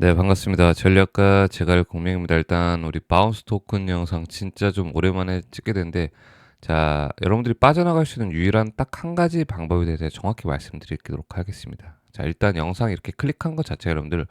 네, 반갑습니다. 전략가 제갈 공명입니다. 일단 우리 바운스 토큰 영상 진짜 좀 오랜만에 찍게 된데 자, 여러분들이 빠져나갈 수 있는 유일한 딱 한 가지 방법에 대해서 정확히 말씀드리도록 하겠습니다. 자, 일단 영상 이렇게 클릭한 것 자체 여러분들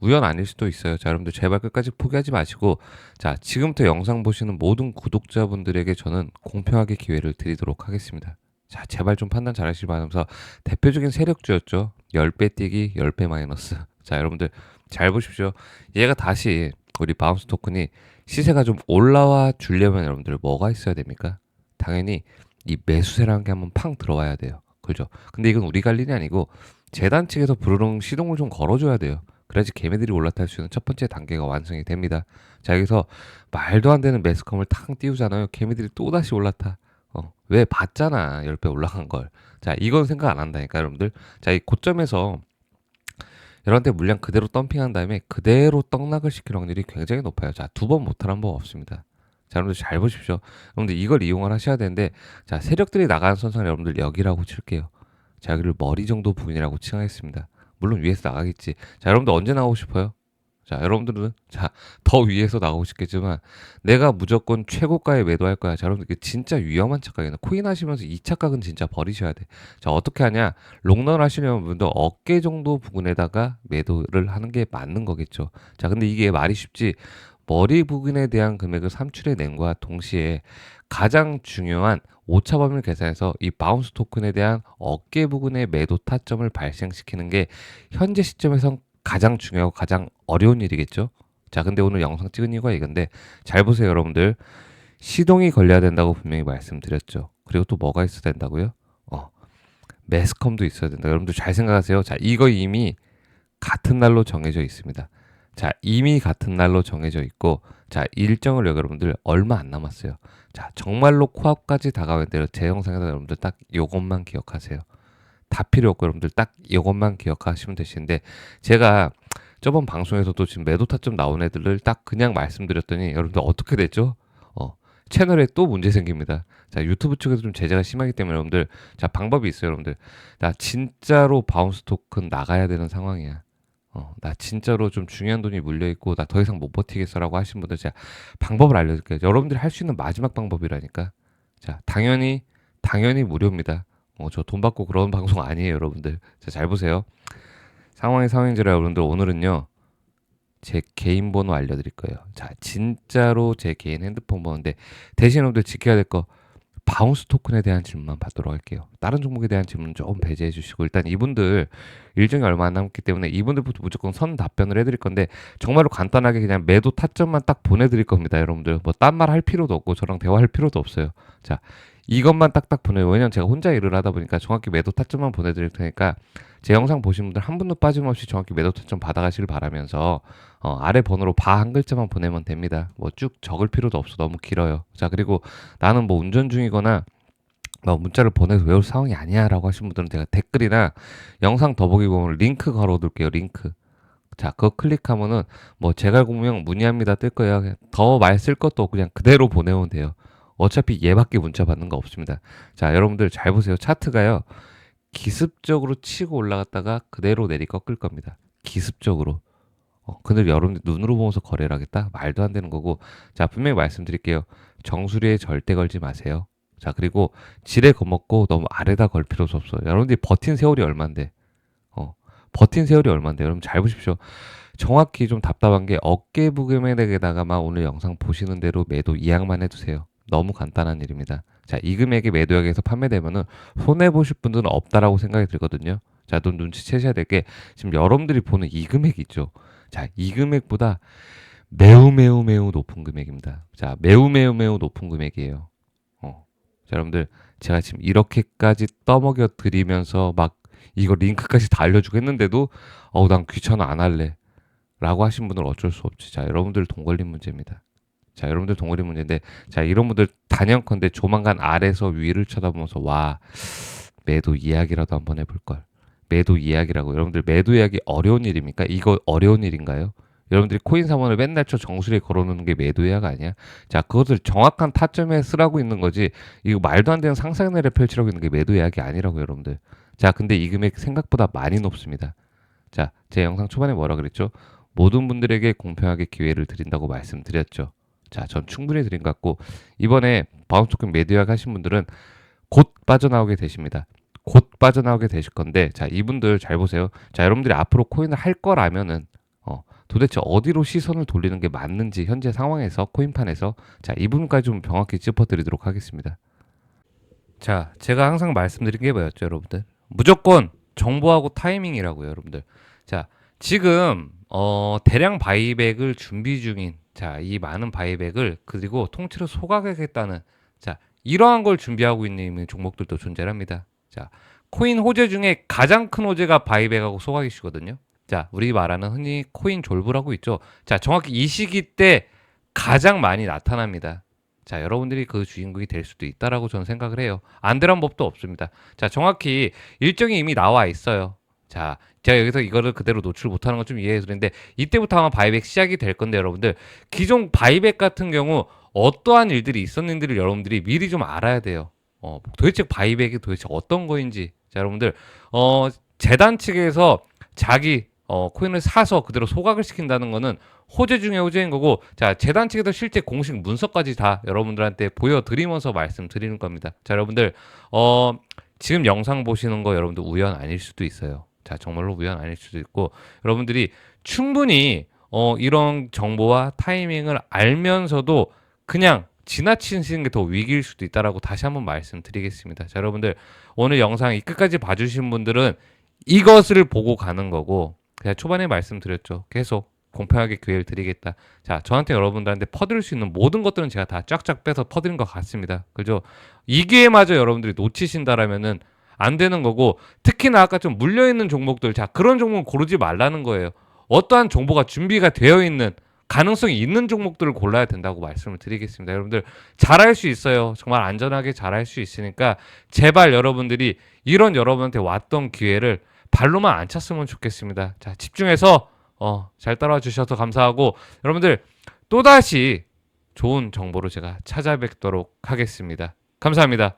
우연 아닐 수도 있어요. 자, 여러분들 제발 끝까지 포기하지 마시고 자, 지금부터 영상 보시는 모든 구독자분들에게 저는 공평하게 기회를 드리도록 하겠습니다. 자, 제발 좀 판단 잘 하시기 바라면서 대표적인 세력주였죠. 10배 뛰기, 10배 마이너스. 자, 여러분들 잘 보십시오. 얘가 다시 우리 바운스 토큰이 시세가 좀 올라와 주려면 여러분들 뭐가 있어야 됩니까? 당연히 이 매수세라는 게 한번 팡 들어와야 돼요. 그죠? 근데 이건 우리 갈 일이 아니고 재단 측에서 부르릉 시동을 좀 걸어줘야 돼요. 그래야지 개미들이 올라탈 수 있는 첫 번째 단계가 완성이 됩니다. 자, 여기서 말도 안 되는 매스컴을 탕 띄우잖아요. 개미들이 또 다시 올라타. 어, 왜 봤잖아. 10배 올라간 걸. 자, 이건 생각 안 한다니까, 여러분들. 자, 이 고점에서 여러분한테 물량 그대로 덤핑한 다음에 그대로 떡락을 시킬 확률이 굉장히 높아요. 자, 두 번 못하는 법 없습니다. 자, 여러분들 잘 보십시오. 여러분들 이걸 이용을 하셔야 되는데, 자, 세력들이 나가는 선상 여러분들 여기라고 칠게요. 자, 여기를 머리 정도 부분이라고 칭하겠습니다. 물론 위에서 나가겠지. 자, 여러분들 언제 나오고 싶어요? 자, 여러분들은 자, 더 위에서 나오고 싶겠지만 내가 무조건 최고가에 매도할 거야. 자, 여러분들 이게 진짜 위험한 착각이나 코인 하시면서 이 착각은 진짜 버리셔야 돼. 자, 어떻게 하냐? 롱런 하시려면 분들 어깨 정도 부분에다가 매도를 하는 게 맞는 거겠죠. 자, 근데 이게 말이 쉽지. 머리 부분에 대한 금액을 산출해 낸과 동시에 가장 중요한 오차 범위를 계산해서 이 바운스 토큰에 대한 어깨 부분의 매도 타점을 발생시키는 게 현재 시점에선 가장 중요하고 가장 어려운 일이겠죠. 자, 근데 오늘 영상 찍은 이유가 이건데 잘 보세요, 여러분들. 시동이 걸려야 된다고 분명히 말씀드렸죠. 그리고 또 뭐가 있어야 된다고요? 어, 매스컴도 있어야 된다. 여러분들 잘 생각하세요. 자, 이거 이미 같은 날로 정해져 있습니다. 자, 이미 같은 날로 정해져 있고, 자, 일정을 여러분들 얼마 안 남았어요. 자, 정말로 코앞까지 다가오는 제 영상에서 여러분들 딱 요것만 기억하세요. 다 필요 없고 여러분들 딱 이것만 기억하시면 되시는데 제가 저번 방송에서도 지금 매도 타점 나온 애들을 딱 그냥 말씀드렸더니 여러분들 어떻게 됐죠? 어, 채널에 또 문제 생깁니다. 자, 유튜브 측에서 좀 제재가 심하기 때문에 여러분들 자, 방법이 있어요, 여러분들. 나 진짜로 바운스 토큰 나가야 되는 상황이야. 어, 나 진짜로 좀 중요한 돈이 물려 있고 나 더 이상 못 버티겠어라고 하신 분들 제가 방법을 알려드릴게요. 여러분들이 할 수 있는 마지막 방법이라니까. 자, 당연히 당연히 무료입니다. 어, 저 돈 받고 그런 방송 아니에요, 여러분들. 자, 잘 보세요. 상황이 상황인지라 여러분들 오늘은요. 제 개인 번호 알려드릴 거예요. 자, 진짜로 제 개인 핸드폰 번호인데 대신 여러분들 지켜야 될 거 바운스 토큰에 대한 질문만 받도록 할게요. 다른 종목에 대한 질문 좀 배제해 주시고 일단 이분들 일정이 얼마 안 남았기 때문에 이분들부터 무조건 선 답변을 해드릴 건데 정말로 간단하게 그냥 매도 타점만 딱 보내드릴 겁니다, 여러분들. 뭐 딴 말 할 필요도 없고 저랑 대화할 필요도 없어요. 자, 이것만 딱딱 보내요. 왜냐면 제가 혼자 일을 하다 보니까 정확히 매도 타점만 보내드릴 테니까 제 영상 보신 분들 한 분도 빠짐없이 정확히 매도 타점 받아가시길 바라면서 어, 아래 번호로 바 한 글자만 보내면 됩니다. 뭐 쭉 적을 필요도 없어. 너무 길어요. 자, 그리고 나는 뭐 운전 중이거나 뭐 문자를 보내서 외울 상황이 아니야라고 하신 분들은 제가 댓글이나 영상 더보기 보면 링크 걸어둘게요. 링크. 자, 그거 클릭하면은 뭐 제갈 공명 문의합니다 뜰 거예요. 더 말 쓸 것도 없고 그냥 그대로 보내면 돼요. 어차피 얘밖에 문자 받는 거 없습니다. 자, 여러분들 잘 보세요. 차트가요. 기습적으로 치고 올라갔다가 그대로 내리 꺾을 겁니다. 기습적으로. 어, 근데 여러분들 눈으로 보면서 거래를 하겠다? 말도 안 되는 거고. 자, 분명히 말씀드릴게요. 정수리에 절대 걸지 마세요. 자, 그리고 지레 겁먹고 너무 아래다 걸 필요도 없어요. 여러분들이 버틴 세월이 얼만데. 어, 버틴 세월이 얼만데. 여러분 잘 보십시오. 정확히 좀 답답한 게 어깨 부금에다가만 오늘 영상 보시는 대로 매도 이양만 해두세요. 너무 간단한 일입니다. 자, 이 금액의 매도액에서 판매되면은 손해 보실 분들은 없다라고 생각이 들거든요. 자, 돈 눈치채셔야 될 게 지금 여러분들이 보는 이 금액 있죠. 자, 이 금액보다 매우 매우 매우 높은 금액입니다. 자, 매우 매우 매우 높은 금액이에요. 어. 자, 여러분들 제가 지금 이렇게까지 떠먹여 드리면서 막 이거 링크까지 다 알려주고 했는데도 어우 난 귀찮아 안 할래 라고 하신 분은 어쩔 수 없지. 자, 여러분들 돈 걸린 문제입니다. 자, 여러분들 동거리 문제인데, 자, 이런 분들 단연컨대 조만간 아래서 위를 쳐다보면서, 와, 매도 이야기라도 한번 해볼 걸. 매도 이야기라고. 여러분들 매도 이야기 어려운 일입니까? 이거 어려운 일인가요? 여러분들이 코인 사원을 맨날 저 정수리에 걸어놓는 게 매도 이야기 아니야? 자, 그것을 정확한 타점에 쓰라고 있는 거지. 이거 말도 안 되는 상상내를 펼치라고 있는 게 매도 이야기 아니라고, 여러분들. 자, 근데 이 금액 생각보다 많이 높습니다. 자, 제 영상 초반에 뭐라 그랬죠? 모든 분들에게 공평하게 기회를 드린다고 말씀드렸죠. 자, 전 충분히 드린 것 같고 이번에 바운스 토큰 매도약 하신 분들은 곧 빠져나오게 되십니다. 곧 빠져나오게 되실 건데 자, 이분들 잘 보세요. 자, 여러분들이 앞으로 코인을 할 거라면은 어, 도대체 어디로 시선을 돌리는 게 맞는지 현재 상황에서 코인판에서 자, 이 부분까지 좀 명확히 짚어드리도록 하겠습니다. 자, 제가 항상 말씀드린 게 뭐였죠, 여러분들? 무조건 정보하고 타이밍이라고요, 여러분들. 자, 지금 어, 대량 바이백을 준비 중인 자, 이 많은 바이백을 그리고 통째로 소각하겠다는 자, 이러한 걸 준비하고 있는 종목들도 존재합니다. 자, 코인 호재 중에 가장 큰 호재가 바이백하고 소각이시거든요. 자, 우리 말하는 흔히 코인 졸부라고 있죠. 자, 정확히 이 시기 때 가장 많이 나타납니다. 자, 여러분들이 그 주인공이 될 수도 있다라고 저는 생각을 해요. 안 되란 법도 없습니다. 자, 정확히 일정이 이미 나와 있어요. 자, 제가 여기서 이거를 그대로 노출 못하는 건 좀 이해해 드리는데 이때부터 아마 바이백 시작이 될 건데 여러분들 기존 바이백 같은 경우 어떠한 일들이 있었는지를 여러분들이 미리 좀 알아야 돼요. 어, 도대체 바이백이 도대체 어떤 거인지. 자, 여러분들 어, 재단 측에서 자기 어, 코인을 사서 그대로 소각을 시킨다는 거는 호재 중에 호재인 거고 자 재단 측에서 실제 공식 문서까지 다 여러분들한테 보여드리면서 말씀드리는 겁니다. 자 여러분들 어 지금 영상 보시는 거 여러분들 우연 아닐 수도 있어요. 자 정말로 우연 아닐 수도 있고 여러분들이 충분히 어 이런 정보와 타이밍을 알면서도 그냥 지나치시는 게 더 위기일 수도 있다라고 다시 한번 말씀드리겠습니다. 자 여러분들 오늘 영상 이 끝까지 봐주신 분들은 이것을 보고 가는 거고 그냥 초반에 말씀드렸죠. 계속 공평하게 기회를 드리겠다. 자, 저한테 여러분들한테 퍼드릴 수 있는 모든 것들은 제가 다 쫙쫙 빼서 퍼드린 것 같습니다. 그죠? 이 기회마저 여러분들이 놓치신다라면은 안 되는 거고 특히나 아까 좀 물려 있는 종목들 자 그런 종목 고르지 말라는 거예요. 어떠한 정보가 준비가 되어 있는 가능성이 있는 종목들을 골라야 된다고 말씀을 드리겠습니다. 여러분들 잘할 수 있어요. 정말 안전하게 잘할 수 있으니까 제발 여러분들이 이런 여러분한테 왔던 기회를 발로만 안 찼으면 좋겠습니다. 자, 집중해서 어, 잘 따라와 주셔서 감사하고 여러분들 또다시 좋은 정보로 제가 찾아뵙도록 하겠습니다. 감사합니다.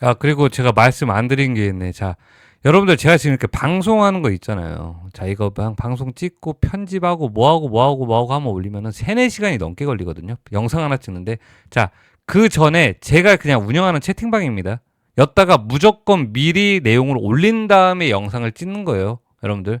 아, 그리고 제가 말씀 안 드린 게 있네. 자, 여러분들 제가 지금 이렇게 방송하는 거 있잖아요. 자, 이거 방, 방송 찍고 편집하고 뭐하고 뭐하고 뭐하고 하면 올리면은 3, 4시간이 넘게 걸리거든요. 영상 하나 찍는데. 자, 그 전에 제가 그냥 운영하는 채팅방입니다. 였다가 무조건 미리 내용을 올린 다음에 영상을 찍는 거예요. 여러분들.